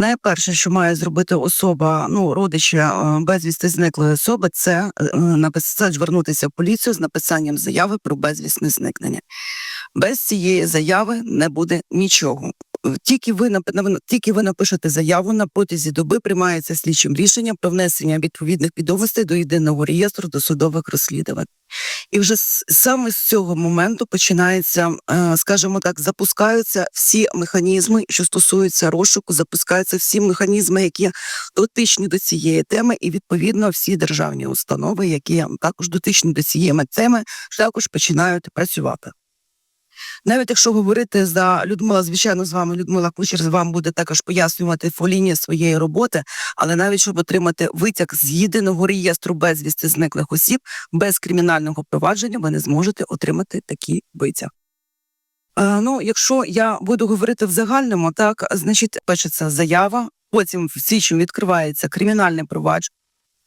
Найперше, що має зробити особа, ну родича е, безвісти зниклої особи, це е, написати звернутися в поліцію з написанням заяви про безвісне зникнення. Без цієї заяви не буде нічого. Тільки ви тільки ви напишете заяву на протязі доби приймається слідчим рішення про внесення відповідних відомостей до єдиного реєстру досудових розслідувань. І вже саме з цього моменту починається, е, скажімо так, запускаються всі механізми, що стосуються розшуку, запускаються всі механізми, які дотичні до цієї теми, і відповідно всі державні установи, які також дотичні до цієї теми, також починають працювати. Навіть якщо говорити за Людмила, звичайно, з вами Людмила Кучер з вам буде також пояснювати по лінії своєї роботи, але навіть щоб отримати витяг з єдиного реєстру безвісти зниклих осіб без кримінального провадження, ви не зможете отримати такий витяг. Е, ну, якщо я буду говорити в загальному, так значить, пишеться заява, потім в січні відкривається кримінальне провадження,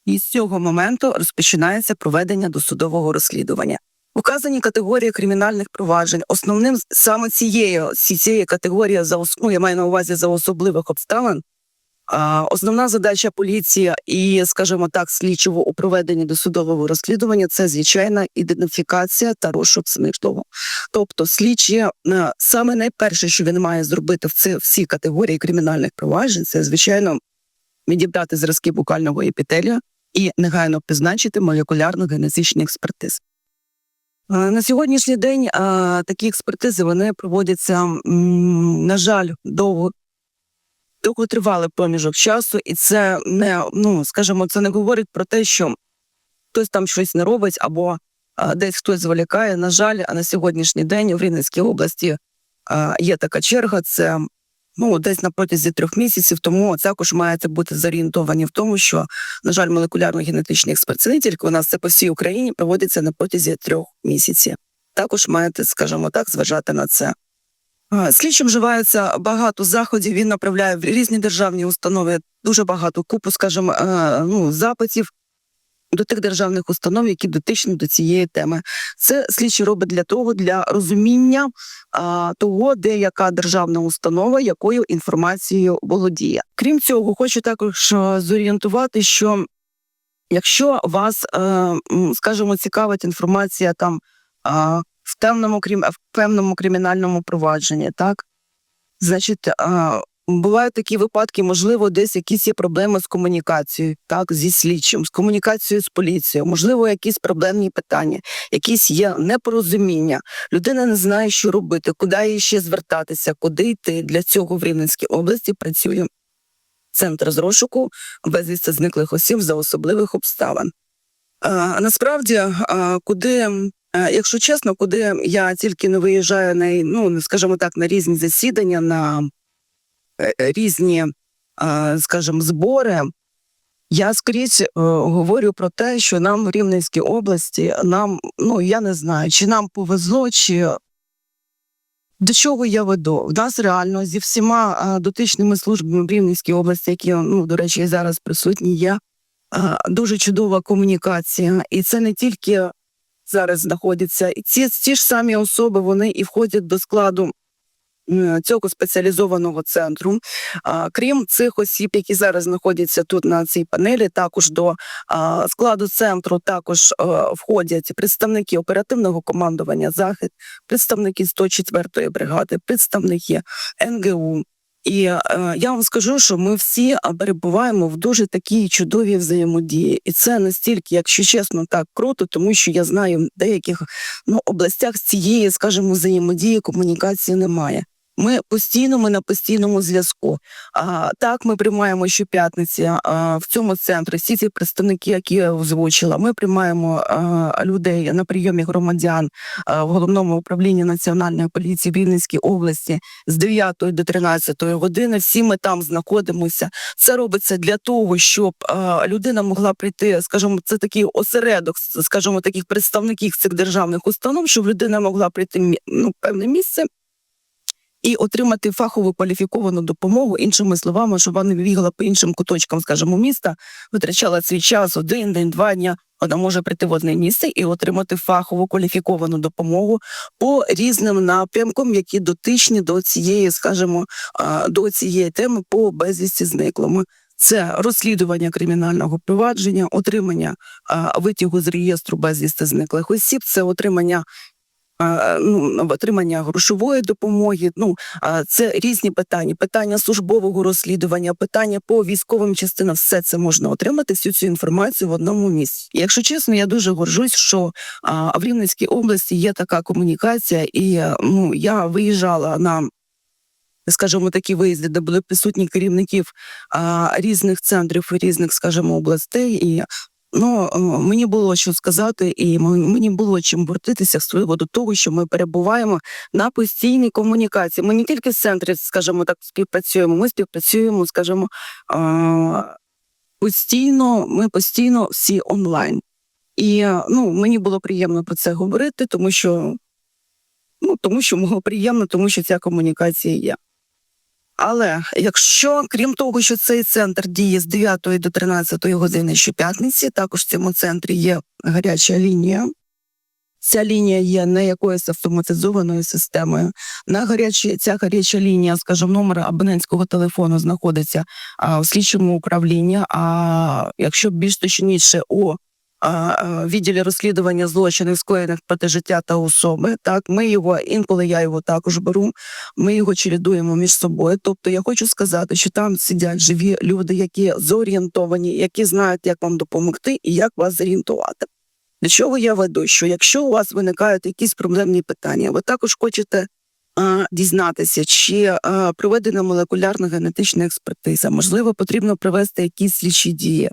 і з цього моменту розпочинається проведення досудового розслідування. Указані категорії кримінальних проваджень, основним саме цієї, цієї категорії за ну, я маю на увазі за особливих обставин. Основна задача поліції і, скажімо так, слідчого у проведенні досудового розслідування це звичайна ідентифікація та розшук смислового. Тобто, слідчі е, саме найперше, що він має зробити в ці всі категорії кримінальних проваджень, це звичайно відібрати зразки букального епітелія і негайно призначити молекулярно-генетичні експертизи. Е, На сьогоднішній день е, такі експертизи вони проводяться, на жаль, довго. Довготривалий проміжок часу, і це не ну скажімо, це не говорить про те, що хтось там щось не робить, або а, десь хтось зволікає. На жаль, а на сьогоднішній день в Рівненській області є така черга. Це ну десь на протязі трьох місяців. Тому також маєте бути зорієнтовані в тому, що на жаль, молекулярно-генетичні експертизи не тільки у нас це по всій Україні проводяться на протязі трьох місяців. Також маєте, скажімо так, зважати на це. Слідчим вживається багато заходів. Він направляє в різні державні установи дуже багато купу, скажімо, е, ну, запитів до тих державних установ, які дотичні до цієї теми. Це слідчі робить для того, для розуміння а, того, де яка державна установа, якою інформацією володіє. Крім цього, хочу також е, зорієнтувати, що якщо вас, е, скажімо, цікавить інформація там в певному крім в певному кримінальному провадженні, так значить. Бувають такі випадки, можливо, десь якісь є проблеми з комунікацією, так, зі слідчим, з комунікацією з поліцією, можливо, якісь проблемні питання, якісь є непорозуміння. Людина не знає, що робити, куди їй ще звертатися, куди йти. Для цього в Рівненській області працює центр з розшуку безвісти зниклих осіб за особливих обставин. А, насправді, куди, якщо чесно, куди я тільки не виїжджаю на ну, скажімо так, на різні засідання, на різні, е, скажімо, збори. Я скрізь е, говорю про те, що нам в Рівненській області, нам, ну я не знаю, чи нам повезло, чи до чого я веду. В нас реально зі всіма е, дотичними службами в Рівненській області, які, ну, до речі, зараз присутні, є е, дуже чудова комунікація. І це не тільки зараз знаходяться. І ці, ці ж самі особи вони і входять до складу е, цього спеціалізованого центру. Крім цих осіб, які зараз знаходяться тут на цій панелі, також до складу центру також е, входять представники оперативного командування захід, представники 104-ї бригади, представники НГУ. І е, я вам скажу, що ми всі перебуваємо в дуже такій чудовій взаємодії, і це настільки, якщо чесно, так круто, тому що я знаю, в деяких ну, областях цієї, скажімо, взаємодії комунікації немає. Ми постійно, ми на постійному зв'язку. А, так, ми приймаємо щоп'ятниці в цьому центрі всі ці представники, які я озвучила. Ми приймаємо а, людей на прийомі громадян а, в головному управлінні національної поліції в Рівненській області з 9 до 13 години. Всі ми там знаходимося. Це робиться для того, щоб а, людина могла прийти, скажімо, це такий осередок, скажімо, таких представників цих державних установ, щоб людина могла прийти ну, певне місце і отримати фахову кваліфіковану допомогу, іншими словами, щоб вона не бігала по іншим куточкам, скажімо, міста, витрачала свій час один день, два дня. вона може прийти в одне місце і отримати фахову кваліфіковану допомогу по різним напрямкам, які дотичні до цієї, скажімо, до цієї теми по безвісті зниклими. Це розслідування кримінального провадження, отримання витягу з реєстру безвісти зниклих осіб, це отримання. Ну, отримання грошової допомоги, ну це різні питання. Питання службового розслідування, питання по військовим частинам. Все це можна отримати всю цю інформацію в одному місці. Якщо чесно, я дуже горжусь, що в Рівненській області є така комунікація, і ну я виїжджала на скажімо, такі виїзди, де були присутні керівників а, різних центрів різних, скажімо, областей. І ну мені було що сказати, і мені було чим бортитися з приводу того, що ми перебуваємо на постійній комунікації. Ми не тільки з центрів, скажімо так, співпрацюємо. Ми співпрацюємо, скажімо, постійно. Ми постійно всі онлайн. І ну мені було приємно про це говорити, тому що ну тому що було приємно, тому що ця комунікація є. Але якщо крім того, що цей центр діє з 9 до 13 години щоп'ятниці, також в цьому центрі є гаряча лінія. Ця лінія є не якоюсь автоматизованою системою. На гарячі ця гаряча лінія, скажімо, номер абонентського телефону знаходиться а, в слідчому управлінні. А якщо більш точніше у відділі розслідування злочинів скоєних проти життя та особи, так ми його інколи я його також беру. Ми його чередуємо між собою. Тобто, я хочу сказати, що там сидять живі люди, які зорієнтовані, які знають, як вам допомогти і як вас зорієнтувати. Для чого я веду? Що якщо у вас виникають якісь проблемні питання, ви також хочете дізнатися, чи проведена молекулярна генетична експертиза, можливо, потрібно провести якісь слідчі дії.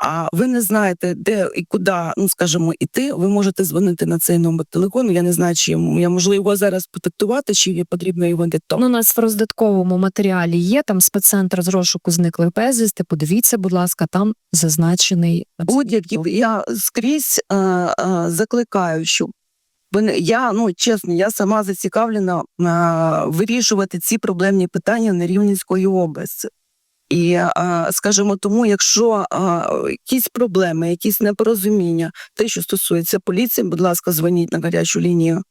А ви не знаєте, де і куди, ну скажімо, іти. Ви можете дзвонити на цей номер телефону. Я не знаю, чи я можливо його зараз потактувати, чи є потрібно його диктувати. Ну, у нас в роздатковому матеріалі є там спеццентр з розшуку зниклих безвісти. Подивіться, будь ласка, там зазначений будь-які я скрізь е, е, закликаю, вони я ну чесно, я сама зацікавлена е, вирішувати ці проблемні питання на Рівненської області. І скажімо, тому, якщо якісь проблеми, якісь непорозуміння, те, що стосується поліції, будь ласка, дзвоніть на гарячу лінію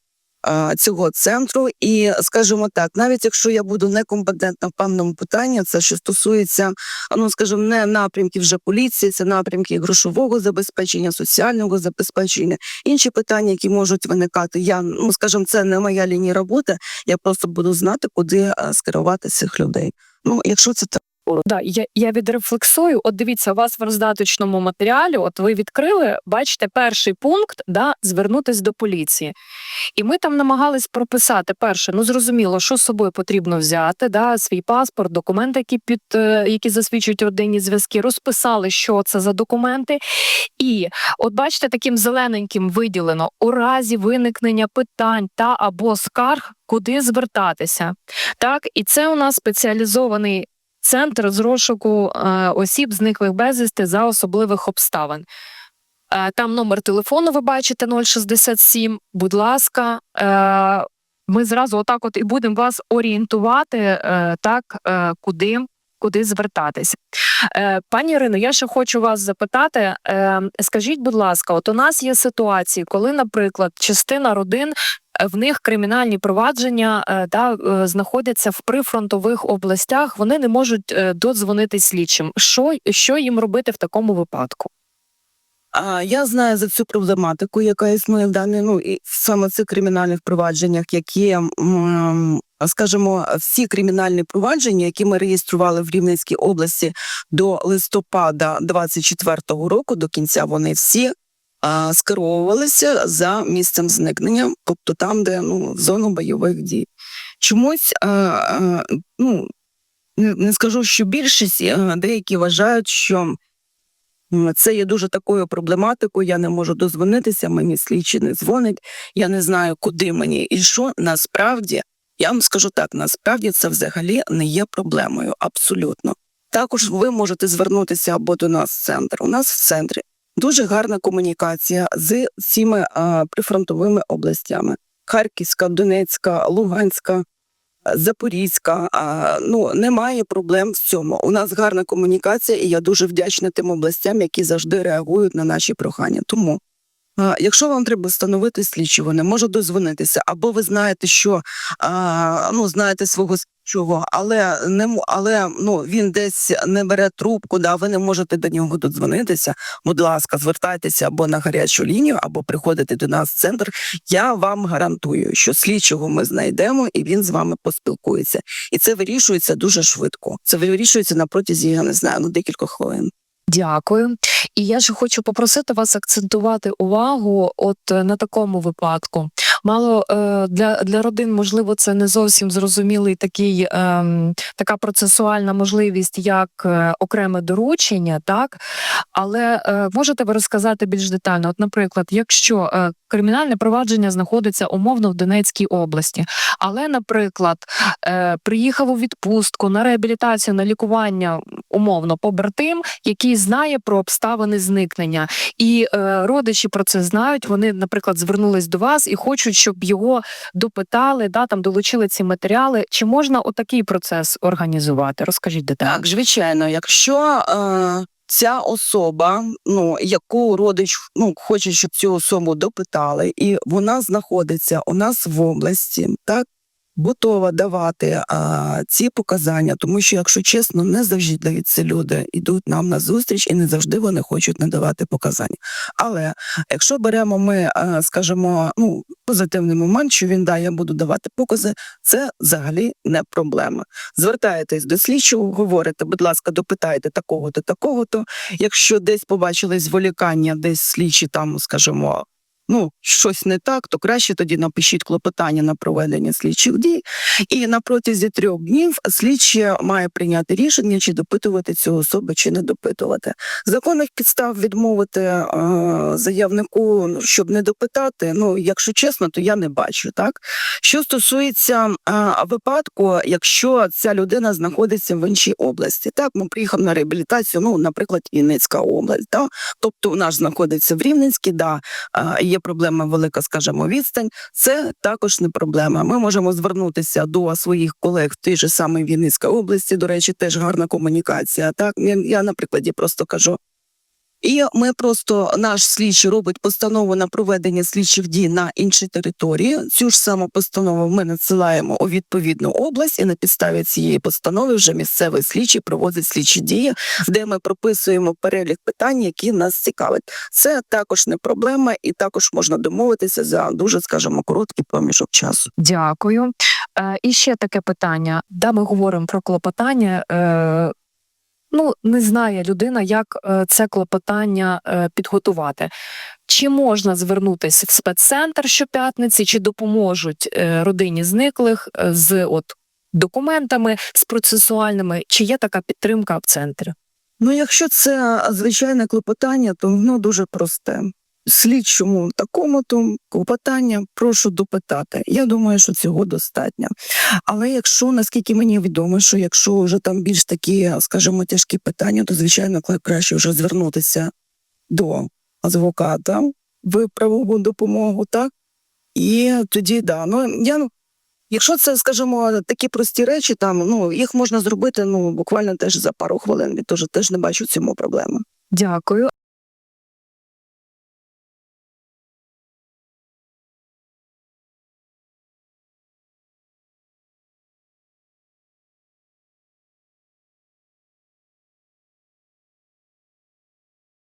цього центру. І скажімо так, навіть якщо я буду некомпетентна в певному питанні, це що стосується ну скажімо, не напрямків вже поліції, це напрямки грошового забезпечення, соціального забезпечення, інші питання, які можуть виникати. Я ну скажімо, це не моя лінія роботи. Я просто буду знати, куди скерувати цих людей. Ну, якщо це так. Да, я, я відрефлексую. От дивіться, у вас в роздаточному матеріалі, от ви відкрили, бачите, перший пункт да, звернутись до поліції. І ми там намагались прописати перше, ну зрозуміло, що з собою потрібно взяти, да, свій паспорт, документи, які під е, які засвідчують родинні зв'язки, розписали, що це за документи. І от бачите, таким зелененьким виділено у разі виникнення питань та або скарг, куди звертатися. Так, і це у нас спеціалізований центр з розшуку е, осіб, зниклих безвісти за особливих обставин. Е, там номер телефону, ви бачите, 067. Будь ласка, е, ми зразу отак от і будемо вас орієнтувати, так, куди, куди звертатися. Пані Ірино, я ще хочу вас запитати. Скажіть, будь ласка, от у нас є ситуації, коли, наприклад, частина родин в них кримінальні провадження е, да, е, знаходяться в прифронтових областях, вони не можуть е, додзвонити слідчим. Що, що їм робити в такому випадку? Я знаю за цю проблематику, яка існує в даній, ну і саме в цих кримінальних провадженнях, які скажімо, всі кримінальні провадження, які ми реєстрували в Рівненській області до листопада 24-го року, до кінця вони всі скеровувалися за місцем зникнення, тобто там, де ну зону бойових дій. Чомусь ну не, скажу, що більшість деякі вважають, що. Це є дуже такою проблематикою. Я не можу дозвонитися, мені слідчий не дзвонить. Я не знаю, куди мені і що. Насправді, я вам скажу так: насправді це взагалі не є проблемою. Абсолютно. Також ви можете звернутися або до нас в центр. У нас в центрі дуже гарна комунікація з всіми прифронтовими областями: Харківська, Донецька, Луганська. Запорізька. Ну немає проблем в цьому. У нас гарна комунікація, і я дуже вдячна тим областям, які завжди реагують на наші прохання. Тому. Якщо вам треба встановити слідчого, не може дозвонитися, або ви знаєте, що ну знаєте свого слідчого, але не але ну він десь не бере трубку, да ви не можете до нього додзвонитися. Будь ласка, звертайтеся або на гарячу лінію, або приходите до нас в центр. Я вам гарантую, що слідчого ми знайдемо і він з вами поспілкується. І це вирішується дуже швидко. Це вирішується на протязі, я не знаю, ну декількох хвилин. Дякую. І я ж хочу попросити вас акцентувати увагу от е, на такому випадку. Мало е, для, для родин, можливо, це не зовсім зрозумілий такий, ем, така процесуальна можливість, як е, окреме доручення, так але е, можете ви розказати більш детально? От, наприклад, якщо кримінальне провадження знаходиться умовно в Донецькій області, але, наприклад, е, приїхав у відпустку на реабілітацію, на лікування умовно побратим, який знає про обставини зникнення, і е, родичі про це знають. Вони, наприклад, звернулись до вас і хочуть, щоб його допитали, да там долучили ці матеріали. Чи можна отакий процес організувати? Розкажіть детально. Так, звичайно, якщо е, ця особа, ну яку родич ну хоче, щоб цю особу допитали, і вона знаходиться у нас в області, так. Готова давати а, ці показання, тому що, якщо чесно, не завжди ці люди йдуть нам на зустріч і не завжди вони хочуть надавати показання. Але якщо беремо ми, а, скажімо, ну позитивний момент, що він дає, я буду давати покази, це взагалі не проблема звертаєтесь до слідчого, говорите, будь ласка, допитайте такого-то, такого-то. Якщо десь побачили зволікання, десь слідчі там, скажімо, ну, щось не так, то краще тоді напишіть клопотання на проведення слідчих дій. І на протязі трьох днів слідчий має прийняти рішення, чи допитувати цю особу, чи не допитувати. Законних підстав відмовити е, заявнику, ну, щоб не допитати. Ну, якщо чесно, то я не бачу. Так що стосується е, випадку, якщо ця людина знаходиться в іншій області, так ми приїхав на реабілітацію, ну, наприклад, Вінницька область, да? тобто у нас знаходиться в Рівненській, да, е, проблема велика, скажімо, відстань. Це також не проблема. Ми можемо звернутися до своїх колег в тій же самій Вінницькій області. До речі, теж гарна комунікація. Так, я, я на прикладі просто кажу. І ми просто наш слідчий робить постанову на проведення слідчих дій на іншій території. Цю ж саму постанову ми надсилаємо у відповідну область, і на підставі цієї постанови вже місцевий слідчий проводить слідчі дії, де ми прописуємо перелік питань, які нас цікавлять. Це також не проблема, і також можна домовитися за дуже, скажімо, короткий проміжок часу. Дякую. Е, і ще таке питання. Да, ми говоримо про клопотання. Ну, не знає людина, як е, це клопотання е, підготувати. Чи можна звернутися в спеццентр щоп'ятниці, чи допоможуть е, родині зниклих з от документами, з процесуальними, чи є така підтримка в центрі? Ну, якщо це звичайне клопотання, то воно дуже просте. Слідчому такому то клопотання прошу допитати. Я думаю, що цього достатньо. Але якщо наскільки мені відомо, що якщо вже там більш такі, скажімо, тяжкі питання, то звичайно краще вже звернутися до адвоката в правову допомогу, так? І тоді да. Ну я ну. Якщо це, скажімо, такі прості речі, там ну їх можна зробити ну буквально теж за пару хвилин. Я теж теж не бачу в цьому проблеми. Дякую.